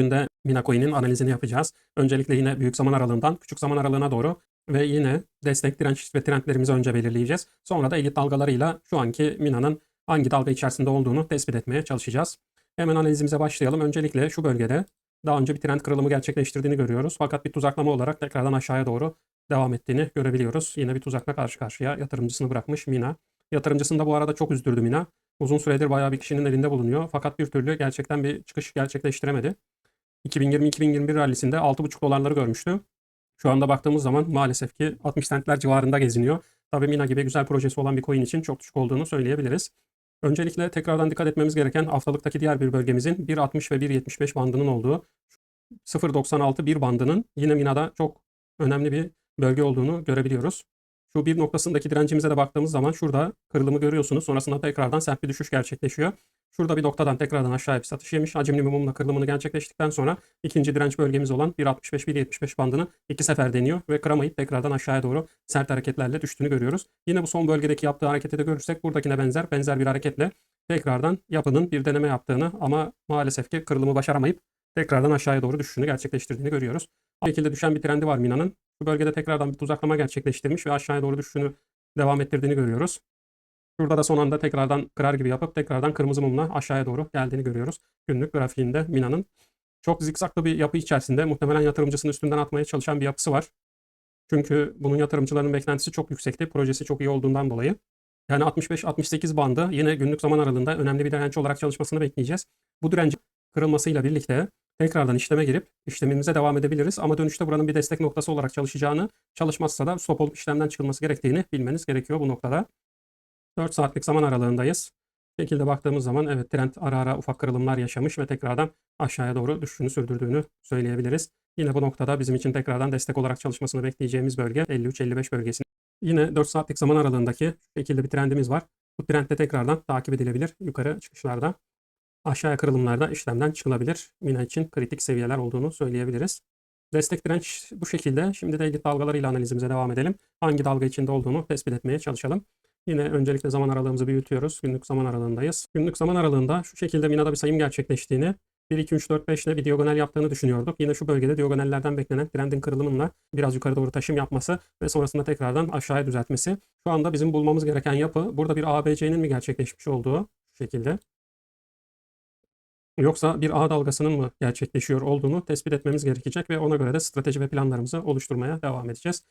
Günde Mina Coin'in analizini yapacağız. Öncelikle yine büyük zaman aralığından küçük zaman aralığına doğru ve yine destek, direnç ve trendlerimizi önce belirleyeceğiz. Sonra da elit dalgalarıyla şu anki Mina'nın hangi dalga içerisinde olduğunu tespit etmeye çalışacağız. Hemen analizimize başlayalım. Öncelikle şu bölgede daha önce bir trend kırılımı gerçekleştirdiğini görüyoruz. Fakat bir tuzaklama olarak tekrardan aşağıya doğru devam ettiğini görebiliyoruz. Yine bir tuzakla karşı karşıya yatırımcısını bırakmış Mina. Yatırımcısını da bu arada çok üzdürdü Mina. Uzun süredir bayağı bir kişinin elinde bulunuyor. Fakat bir türlü gerçekten bir çıkış gerçekleştiremedi. 2020-2021 rallisinde 6,5 dolarları görmüştü. Şu anda baktığımız zaman maalesef ki 60 centler civarında geziniyor. Tabii Mina gibi güzel projesi olan bir coin için çok düşük olduğunu söyleyebiliriz. Öncelikle tekrardan dikkat etmemiz gereken haftalıktaki diğer bir bölgemizin 1.60 ve 1.75 bandının olduğu 0.96 bir bandının yine Mina'da çok önemli bir bölge olduğunu görebiliyoruz. Şu bir noktasındaki direncimize de baktığımız zaman şurada kırılımı görüyorsunuz. Sonrasında tekrardan sert bir düşüş gerçekleşiyor. Şurada bir noktadan tekrardan aşağıya bir satış yemiş. Hacimli bir mumla kırılımını gerçekleştikten sonra ikinci direnç bölgemiz olan 1.65-1.75 bandını iki sefer deniyor ve kıramayıp tekrardan aşağıya doğru sert hareketlerle düştüğünü görüyoruz. Yine bu son bölgedeki yaptığı hareketi de görürsek buradakine benzer benzer bir hareketle tekrardan yapının bir deneme yaptığını ama maalesef ki kırılımı başaramayıp tekrardan aşağıya doğru düşüşünü gerçekleştirdiğini görüyoruz. Aynı şekilde düşen bir trendi var Mina'nın. Bu bölgede tekrardan bir tuzaklama gerçekleştirmiş ve aşağıya doğru düşüşünü devam ettirdiğini görüyoruz. Şurada da son anda tekrardan kırar gibi yapıp tekrardan kırmızı mumla aşağıya doğru geldiğini görüyoruz. Günlük grafiğinde Mina'nın çok zikzaklı bir yapı içerisinde muhtemelen yatırımcısını üstünden atmaya çalışan bir yapısı var. Çünkü bunun yatırımcıların beklentisi çok yüksekti. Projesi çok iyi olduğundan dolayı. Yani 65-68 bandı yine günlük zaman aralığında önemli bir direnç olarak çalışmasını bekleyeceğiz. Bu direncin kırılmasıyla birlikte tekrardan işleme girip işlemimize devam edebiliriz. Ama dönüşte buranın bir destek noktası olarak çalışacağını, çalışmazsa da stop olup işlemden çıkılması gerektiğini bilmeniz gerekiyor bu noktada. 4 saatlik zaman aralığındayız. Bu şekilde baktığımız zaman evet trend ara ara ufak kırılımlar yaşamış ve tekrardan aşağıya doğru düşüşünü sürdürdüğünü söyleyebiliriz. Yine bu noktada bizim için tekrardan destek olarak çalışmasını bekleyeceğimiz bölge 53-55 bölgesi. Yine 4 saatlik zaman aralığındaki şekilde bir trendimiz var. Bu trend de tekrardan takip edilebilir yukarı çıkışlarda. Aşağıya kırılımlarda işlemden çıkılabilir. Mina için kritik seviyeler olduğunu söyleyebiliriz. Destek direnç bu şekilde. Şimdi de dalgalarıyla analizimize devam edelim. Hangi dalga içinde olduğunu tespit etmeye çalışalım. Yine öncelikle zaman aralığımızı büyütüyoruz. Günlük zaman aralığındayız. Günlük zaman aralığında şu şekilde Mina'da bir sayım gerçekleştiğini 1, 2, 3, 4, 5 ile bir diagonal yaptığını düşünüyorduk. Yine şu bölgede diagonallerden beklenen trendin kırılımıyla biraz yukarı doğru taşım yapması ve sonrasında tekrardan aşağıya düzeltmesi. Şu anda bizim bulmamız gereken yapı burada bir ABC'nin mi gerçekleşmiş olduğu şu şekilde. Yoksa bir A dalgasının mı gerçekleşiyor olduğunu tespit etmemiz gerekecek ve ona göre de strateji ve planlarımızı oluşturmaya devam edeceğiz.